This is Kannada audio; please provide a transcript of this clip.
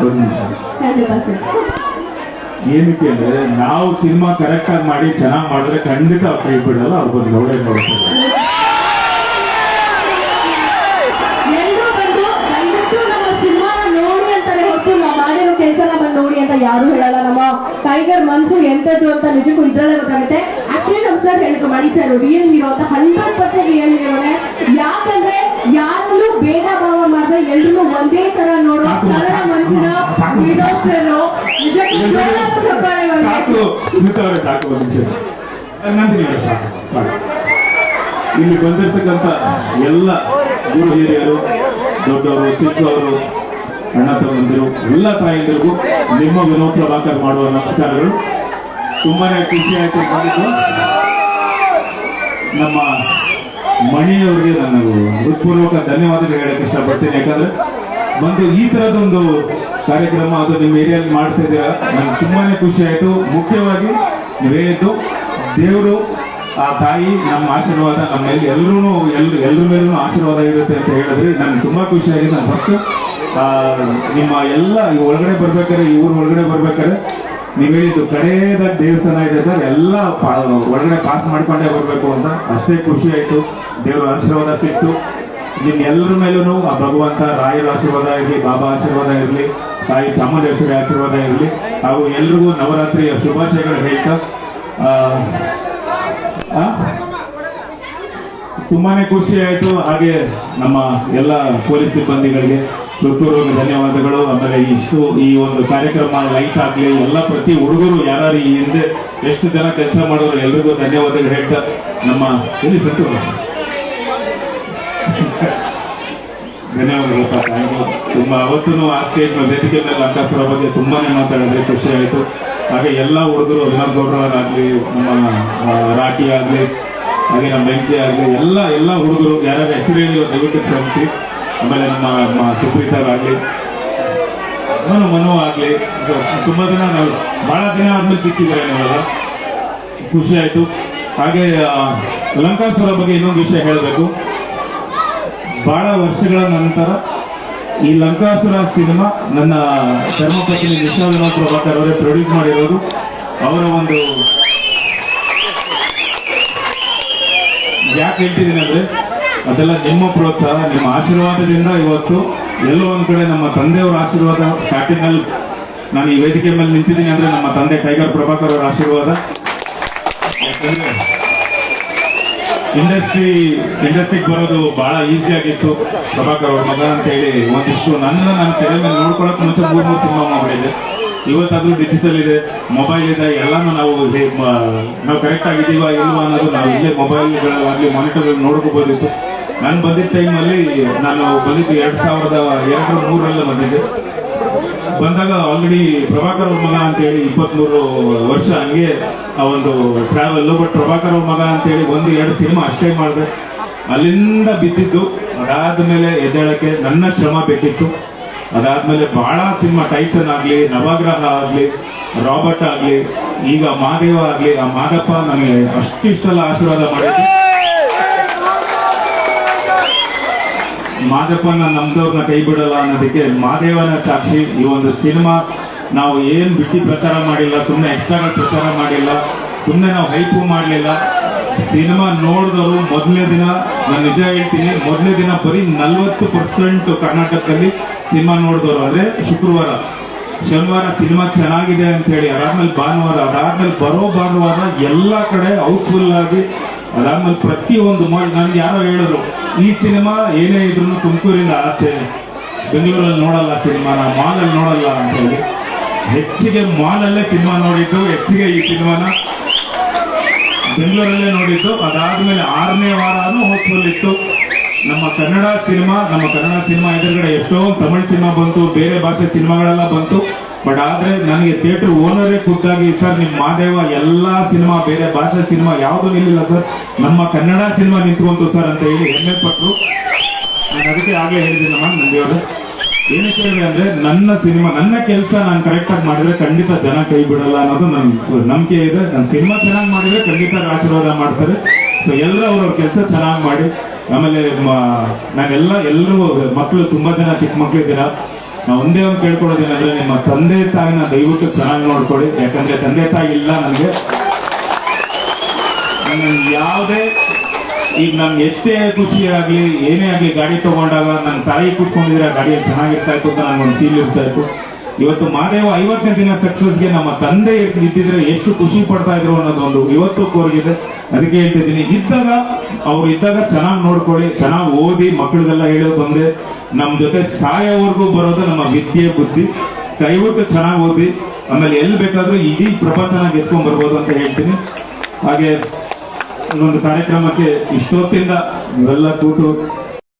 ಒಂದು ನಿಮಿಷ ಏನಕ್ಕೆ ಅಂದ್ರೆ ನಾವು ಸಿನಿಮಾ ಕರೆಕ್ಟ್ ಆಗಿ ಮಾಡಿ ಚೆನ್ನಾಗಿ ಮಾಡಿದ್ರೆ ಖಂಡಿತ ಅವ್ರು ಕೈ ಬಿಡಲ್ಲ, ಅವ್ರು ಬಂದು ನೋಡೇ ನೋಡ್ತಾರೆ. ಎಲ್ಲರೂ ಬಂದು ನಮ್ಮ ನೋಡಿ ಬಂದು ನೋಡಿ ಅಂತ ಯಾರು ಹೇಳಲ್ಲ. ನಮ್ಮ ಟೈಗರ್ ಮನ್ಸು ಎಂತದ್ದು ಅಂತ ನಿಜಕ್ಕೂ ಇದ್ರಲ್ಲೇ ಗೊತ್ತಾಗುತ್ತೆ. ಆಕ್ಚುಲಿ ನಮ್ ಸರ್ ಹೇಳಿದ್ರು, ಮಣಿ ಸರ್ ರಿಯಲ್ ಹೀರೋ ಅಂತ ಹಂಡ್ರೆಡ್ ಪರ್ಸೆಂಟ್ ರಿಯಲ್ ಹೀರೋನೆ ಯಾಕಂದ್ರೆ ಯಾರಲ್ಲೂ ಭೇದ ಭಾವ ಮಾಡಿದ್ರೆ ಎಲ್ರು ಒಂದೇ ತರ ನೋಡೋ ಸರಳ ಮನಸ್ಸಿನ ಸಾಕು. ಹೀರೋ ಸರ್ ನಿಜಕ್ಕೂ ಜೋರಾದ ಚಪ್ಪಾಳೆ ಬರ್ಬೇಕು. ಸಾಕು ಸಾಕು ಒಂದು ನಿಮಿಷ ನಂದಿನಿ ಸಾಕು ಸಾಕು. ಇಲ್ಲಿ ಬಂದಿರ್ತಕ್ಕಂಥ ಎಲ್ಲ ಗುರು ಹಿರಿಯರು ದೊಡ್ಡವರು ಚಿಕ್ಕವರು ಅಣ್ಣ ತಮ್ಮಂದಿರು ಎಲ್ಲ ತಾಯಂದಿರಿಗೂ ನಿಮ್ಮ ವಿನೋ ಪ್ರಭಾಕರ್ ಮಾಡುವ ನಮಸ್ಕಾರಗಳು. ತುಂಬಾನೇ ಖುಷಿ ಆಯ್ತು ನಮ್ಮ ಮಣಿಯವರಿಗೆ ನಾನು ಹೃತ್ಪೂರ್ವಕ ಧನ್ಯವಾದಗಳು ಹೇಳಕ್ಕೆ ಇಷ್ಟಪಡ್ತೇನೆ. ಯಾಕಂದ್ರೆ ಒಂದು ಈ ತರದೊಂದು ಕಾರ್ಯಕ್ರಮ ಅದು ನಿಮ್ಮ ಏರಿಯಲ್ಲಿ ಮಾಡ್ತಾ ಇದ್ದೀರಾ ನನಗೆ ತುಂಬಾನೇ ಖುಷಿ ಆಯಿತು. ಮುಖ್ಯವಾಗಿ ನೀವು ದೇವರು, ಆ ತಾಯಿ, ನಮ್ಮ ಆಶೀರ್ವಾದ, ನಮ್ಮ ಎಲ್ಲರೂ ಎಲ್ರು ಎಲ್ಲರ ಮೇಲೂ ಆಶೀರ್ವಾದ ಇರುತ್ತೆ ಅಂತ ಹೇಳಿದ್ರಿ. ನನಗೆ ತುಂಬಾ ಖುಷಿ ಆಗಿದೆ. ನಾನು ಫಸ್ಟ್ ನಿಮ್ಮ ಎಲ್ಲ ಒಳಗಡೆ ಬರ್ಬೇಕಾದ್ರೆ ಇವ್ರ ಒಳಗಡೆ ಬರ್ಬೇಕಾದ್ರೆ ನೀವು ಹೇಳಿದ್ದು ಕಡೆಯದ ದೇವಸ್ಥಾನ ಇದೆ ಸರ್, ಎಲ್ಲ ಒಳಗಡೆ ಪಾಸ್ ಮಾಡ್ಕೊಂಡೇ ಬರಬೇಕು ಅಂತ ಅಷ್ಟೇ ಖುಷಿ ಆಯಿತು. ದೇವರ ಆಶೀರ್ವಾದ ಸಿಕ್ತು. ನಿಮ್ಮೆಲ್ಲರ ಮೇಲೂ ಆ ಭಗವಂತ ರಾಯರ ಆಶೀರ್ವಾದ ಇರಲಿ, ಬಾಬಾ ಆಶೀರ್ವಾದ ಇರಲಿ, ತಾಯಿ ಚಾಮುಂಡೇಶ್ವರಿ ಆಶೀರ್ವಾದ ಇರಲಿ, ಹಾಗೂ ಎಲ್ರಿಗೂ ನವರಾತ್ರಿಯ ಶುಭಾಶಯಗಳು ಹೇಳ್ತಾ? ತುಂಬಾನೇ ಖುಷಿ ಆಯಿತು. ಹಾಗೆ ನಮ್ಮ ಎಲ್ಲ ಪೊಲೀಸ್ ಸಿಬ್ಬಂದಿಗಳಿಗೆ ಹೃತ್ಪೂರ್ವಕ ಧನ್ಯವಾದಗಳು. ಆಮೇಲೆ ಇಷ್ಟು ಈ ಒಂದು ಕಾರ್ಯಕ್ರಮ ಲೈಟ್ ಆಗಲಿ ಎಲ್ಲ ಪ್ರತಿ ಹುಡುಗರು ಯಾರು ಈ ಹಿಂದೆ ಎಷ್ಟು ಜನ ಕೆಲಸ ಮಾಡೋರು ಎಲ್ರಿಗೂ ಧನ್ಯವಾದಗಳು ಹೇಳ್ತಾ ನಮ್ಮ ಎಲ್ಲಿ ಸತ್ತು ಧನ್ಯವಾದಗಳು ತುಂಬ ಅವತ್ತು ಆ ಸ್ಟೇಜ್ ವೇದಿಕೆ ಮೇಲೆ ಅಂಕಾಸರ ಬಗ್ಗೆ ತುಂಬಾನೇ ಮಾತಾಡಿದ್ರೆ ಖುಷಿ ಆಯಿತು. ಹಾಗೆ ಎಲ್ಲ ಹುಡುಗರು ವಿನೋದ್ ಗೌಡ್ರವರಾಗ್ಲಿ ನಮ್ಮ ರಾಖಿ ಆಗಲಿ ಆಗ್ಲಿ ಹಾಗೆ ನಮ್ಮ ಬೆಂಕಿ ಆಗಲಿ ಎಲ್ಲ ಎಲ್ಲ ಹುಡುಗರು ಯಾರ್ಯಾರು ಹೆಸರು ಹೇಳಿರೋ ದಯವಿಟ್ಟು ಕ್ಷಮಿಸಿ. ಆಮೇಲೆ ನಮ್ಮ ಸುಪ್ರೀತರ್ ಆಗಲಿ ಮನು ಮನು ಆಗಲಿ ತುಂಬ ದಿನ ನಾವು ಭಾಳ ದಿನ ಆದ್ಮೇಲೆ ಸಿಕ್ಕಿದ್ದಾರೆ ನೀವೆಲ್ಲ ಖುಷಿ ಆಯ್ತು. ಹಾಗೆ ಲಂಕಾಸುರ ಬಗ್ಗೆ ಇನ್ನೊಂದು ವಿಷಯ ಹೇಳಬೇಕು. ಭಾಳ ವರ್ಷಗಳ ನಂತರ ಈ ಲಂಕಾಸುರ ಸಿನಿಮಾ ನನ್ನ ಧರ್ಮಪತ್ನಿ ನಿಶಾ ವಿನೋದ್ ಪ್ರಭಾಕರ್ ಅವರೇ ಪ್ರೊಡ್ಯೂಸ್ ಮಾಡಿರೋದು. ಅವರ ಒಂದು ಯಾಕೆ ಹೇಳ್ತಿದ್ದೀನಿ ಅಂದ್ರೆ ಅದೆಲ್ಲ ನಿಮ್ಮ ಪ್ರೋತ್ಸಾಹ, ನಿಮ್ಮ ಆಶೀರ್ವಾದದಿಂದ ಇವತ್ತು ಎಲ್ಲೋ ಒಂದು ಕಡೆ ನಮ್ಮ ತಂದೆಯವರ ಆಶೀರ್ವಾದ ಸ್ಟಾರ್ಟಿಂಗ್ ಅಲ್ಲಿ ನಾನು ಈ ವೇದಿಕೆ ಮೇಲೆ ನಿಂತಿದ್ದೀನಿ ಅಂದ್ರೆ ನಮ್ಮ ತಂದೆ ಟೈಗರ್ ಪ್ರಭಾಕರ್ ಅವರ ಆಶೀರ್ವಾದ. ಇಂಡಸ್ಟ್ರಿ ಇಂಡಸ್ಟ್ರಿಗೆ ಬರೋದು ಬಹಳ ಈಸಿ ಆಗಿತ್ತು. ಪ್ರಭಾಕರ್ ಅವ್ರ ಮಗ ಅಂತ ಹೇಳಿ ಒಂದಿಷ್ಟು ನನ್ನ ನನ್ನ ತೆರೆ ಮೇಲೆ ನೋಡ್ಕೊಳಕ್ ಮುಂಚೆ ಮೂರ್ ಮೂರು ಸಿನಿಮಾ ಮಾಡಿದೆ. ಇವತ್ತಾದ್ರೂ ಡಿಜಿಟಲ್ ಇದೆ ಮೊಬೈಲ್ ಇದೆ, ಎಲ್ಲಾನು ನಾವು ನಾವು ಕರೆಕ್ಟ್ ಆಗಿದ್ದೀವ ಇಲ್ವಾ ಅನ್ನೋದು ನಾವು ಇಲ್ಲೇ ಮೊಬೈಲ್ಗಳಾಗ್ಲಿ ಮಾನಿಟರ್ ನೋಡ್ಕೋಬೋದಿತ್ತು. ನಾನು ಬಂದಿದ್ದ ಟೈಮಲ್ಲಿ ನಾನು ಬಂದಿದ್ದು ಎರಡು ಸಾವಿರದ ಎರಡು ಮೂರರಲ್ಲಿ ಬಂದಿದ್ದೆ. ಬಂದಾಗ ಆಲ್ರೆಡಿ ಪ್ರಭಾಕರ್ ಅವ್ರ ಮಗ ಅಂತೇಳಿ ಇಪ್ಪತ್ತ್ಮೂರು ವರ್ಷ ಹಂಗೆ ಆ ಒಂದು ಟ್ರಾವೆಲ್ ಬಟ್ ಪ್ರಭಾಕರ್ ಅವ್ರ ಮಗ ಅಂತೇಳಿ ಒಂದು, ಎರಡು ಸಿನಿಮಾ ಅಷ್ಟೇ ಮಾಡಿದೆ. ಅಲ್ಲಿಂದ ಬಿದ್ದಿದ್ದು, ಅದಾದ್ಮೇಲೆ ಎದ್ದೇಳಕ್ಕೆ ನನ್ನ ಶ್ರಮ ಬೇಕಿತ್ತು. ಅದಾದ್ಮೇಲೆ ಭಾಳ ಸಿನಿಮಾ ಟೈಸನ್ ಆಗಲಿ, ನವಗ್ರಹ ಆಗಲಿ ರಾಬರ್ಟ್ ಆಗಲಿ, ಈಗ ಮಾದೇವ ಆಗಲಿ, ಆ ಮಾದಪ್ಪ ನನಗೆ ಅಷ್ಟಿಷ್ಟೆಲ್ಲ ಆಶೀರ್ವಾದ ಮಾಡಿದ್ದು ಮಾದಪ್ಪನ ನಮ್ದವ್ರನ್ನ ಕೈ ಬಿಡಲ್ಲ ಅನ್ನೋದಕ್ಕೆ ಮಾದೇವನ ಸಾಕ್ಷಿ ಈ ಒಂದು ಸಿನಿಮಾ ನಾವು ಏನು ಬಿಟ್ಟು ಪ್ರಚಾರ ಮಾಡಿಲ್ಲ ಸುಮ್ಮನೆ ಎಕ್ಸ್ಟ್ರಾಗಳು ಪ್ರಚಾರ ಮಾಡಿಲ್ಲ ಸುಮ್ಮನೆ ನಾವು ಹೈಪು ಮಾಡಲಿಲ್ಲ. ಸಿನಿಮಾ ನೋಡಿದವರು ಮೊದಲನೇ ದಿನ, ನಾನು ನಿಜ ಹೇಳ್ತೀನಿ, ಮೊದಲನೇ ದಿನ ಬರೀ ನಲ್ವತ್ತು ಪರ್ಸೆಂಟ್ ಕರ್ನಾಟಕದಲ್ಲಿ ಸಿನಿಮಾ ನೋಡಿದವರು. ಅದೇ ಶುಕ್ರವಾರ, ಶನಿವಾರ ಸಿನಿಮಾ ಚೆನ್ನಾಗಿದೆ ಅಂತ ಹೇಳಿ, ಅದಾದ್ಮೇಲೆ ಭಾನುವಾರ, ಅದಾದ್ಮೇಲೆ ಬರೋ ಭಾನುವಾರ ಎಲ್ಲ ಕಡೆ ಹೌಸ್ಫುಲ್ ಆಗಿ ಅದಾದ್ಮೇಲೆ ಪ್ರತಿಯೊಂದು ನನ್ಗೆ ಯಾರೋ ಹೇಳಿದ್ರು, ಈ ಸಿನಿಮಾ ಏನೇ ಇದ್ರು ತುಮಕೂರಿಂದ ಆಚೆ ಬೆಂಗಳೂರಲ್ಲಿ ನೋಡಲ್ಲ ಸಿನಿಮಾನ ಮಾಲಲ್ಲಿ ನೋಡಲ್ಲ ಅಂತ ಹೇಳಿ ಹೆಚ್ಚಿಗೆ ಮಾಲಲ್ಲೇ ಸಿನಿಮಾ ನೋಡಿದ್ದು, ಹೆಚ್ಚಿಗೆ ಈ ಸಿನಿಮಾನ ಬೆಂಗಳೂರಲ್ಲೇ ನೋಡಿದ್ದು. ಅದಾದ್ಮೇಲೆ ಆರನೇ ವಾರನೂ ಹೋಗ್ಫುಲ್ ಇತ್ತು ನಮ್ಮ ಕನ್ನಡ ಸಿನಿಮಾ, ನಮ್ಮ ಕನ್ನಡ ಸಿನಿಮಾ ಎದುರುಗಡೆ ಎಷ್ಟೋ ತಮಿಳು ಸಿನಿಮಾ ಬಂತು, ಬೇರೆ ಭಾಷೆ ಸಿನಿಮಾಗಳೆಲ್ಲ ಬಂತು. ಬಟ್ ಆದ್ರೆ ನನಗೆ ಥಿಯೇಟರ್ ಓನರೇ ಖುದ್ದಾಗಿ, ಸರ್ ನಿಮ್ಮ ಮಾದೇವ ಎಲ್ಲಾ ಸಿನಿಮಾ ಬೇರೆ ಭಾಷೆ ಸಿನಿಮಾ ಯಾವುದು ನಿಲ್ಲಿಲ್ಲ, ಸರ್. ನಮ್ಮ ಕನ್ನಡ ಸಿನಿಮಾ ನಿಂತ್ಕೊಂತು, ಸರ್, ಅಂತ ಹೇಳಿ ಹೆಮ್ಮೆ ಪಟ್ರು ನಾನು ಅದಕ್ಕೆ ಆಗ್ಲೇ ಹೇಳಿದ್ದೀನಮ್ಮ ನಂದಿಯವರು ಏನಕ್ಕೆ ಹೇಳಿ ಅಂದ್ರೆ ನನ್ನ ಸಿನಿಮಾ ನನ್ನ ಕೆಲಸ ನಾನು ಕರೆಕ್ಟ್ ಆಗಿ ಮಾಡಿದ್ರೆ ಖಂಡಿತ ಜನ ಕೈ ಬಿಡಲ್ಲ ಅನ್ನೋದು ನನ್ ನಂಬಿಕೆ ಇದೆ. ನನ್ನ ಸಿನಿಮಾ ಚೆನ್ನಾಗಿ ಮಾಡಿದ್ರೆ ಖಂಡಿತ ಆಶೀರ್ವಾದ ಮಾಡ್ತಾರೆ. ಸೊ ಎಲ್ಲರೂ ಅವ್ರವ್ರ ಕೆಲಸ ಚೆನ್ನಾಗಿ ಮಾಡಿ. ಆಮೇಲೆ ನಾನೆಲ್ಲ, ಎಲ್ಲರೂ ಮಕ್ಕಳು ತುಂಬಾ ಜನ ಚಿಕ್ಕ ಮಕ್ಕಳು ಇದ್ದೀರಾ ನಾವು ಒಂದೇ ಒಂದು ಕೇಳ್ಕೊಳ್ಳೋದೇನಂದ್ರೆ ನಿಮ್ಮ ತಂದೆ ತಾಯಿನ ದಯವಿಟ್ಟು ಚೆನ್ನಾಗಿ ನೋಡ್ಕೊಳ್ಳಿ. ಯಾಕಂದ್ರೆ ತಂದೆ ತಾಯಿ ಇಲ್ಲ ನನಗೆ. ನನ್ನ ಯಾವುದೇ ಈಗ ನನ್ಗೆ ಎಷ್ಟೇ ಖುಷಿ ಆಗ್ಲಿ, ಏನೇ ಆಗಲಿ, ಗಾಡಿ ತಗೊಂಡಾಗ ನನ್ನ ತಾಯಿ ಕೂತ್ಕೊಂಡಿದ್ರೆ ಆ ಗಾಡಿಯಲ್ಲಿ ಚೆನ್ನಾಗಿರ್ತಾ ಇತ್ತು ಅಂತ ನನಗೊಂದು ಫೀಲ್ ಇರ್ತಾ ಇತ್ತು. ಇವತ್ತು ಮಾದೇವ ಐವತ್ತನೇ ದಿನ ಸಕ್ಸಸ್ಗೆ ನಮ್ಮ ತಂದೆ ಇದ್ದಿದ್ರೆ ಎಷ್ಟು ಖುಷಿ ಪಡ್ತಾ ಇದ್ರು ಅನ್ನೋದೊಂದು ಇವತ್ತು ಕೋರಿಗಿದೆ. ಅದಕ್ಕೆ ಹೇಳ್ತಿದ್ದೀನಿ, ಇದ್ದಾಗ ಅವ್ರು ಇದ್ದಾಗ ಚೆನ್ನಾಗಿ ನೋಡ್ಕೊಳ್ಳಿ, ಚೆನ್ನಾಗಿ ಓದಿ ಮಕ್ಕಳಿಗೆಲ್ಲ ಹೇಳೋದಂದ್ರೆ ನಮ್ಮ ಜೊತೆ ಸಾಯೋವರೆಗೂ ಬರೋದು ನಮ್ಮ ವಿದ್ಯೆ, ಬುದ್ಧಿ. ದಯವಿಟ್ಟು ಚೆನ್ನಾಗಿ ಓದಿ. ಆಮೇಲೆ ಎಲ್ಲಿ ಬೇಕಾದ್ರೂ ಇಡೀ ಪ್ರಪಂಚನಾಗ ಎತ್ಕೊಂಡ್ ಬರ್ಬೋದು ಅಂತ ಹೇಳ್ತೀನಿ. ಹಾಗೆ ಇನ್ನೊಂದು ಕಾರ್ಯಕ್ರಮಕ್ಕೆ ಇಷ್ಟೊತ್ತಿಂದ ಇವೆಲ್ಲ ಕೂತು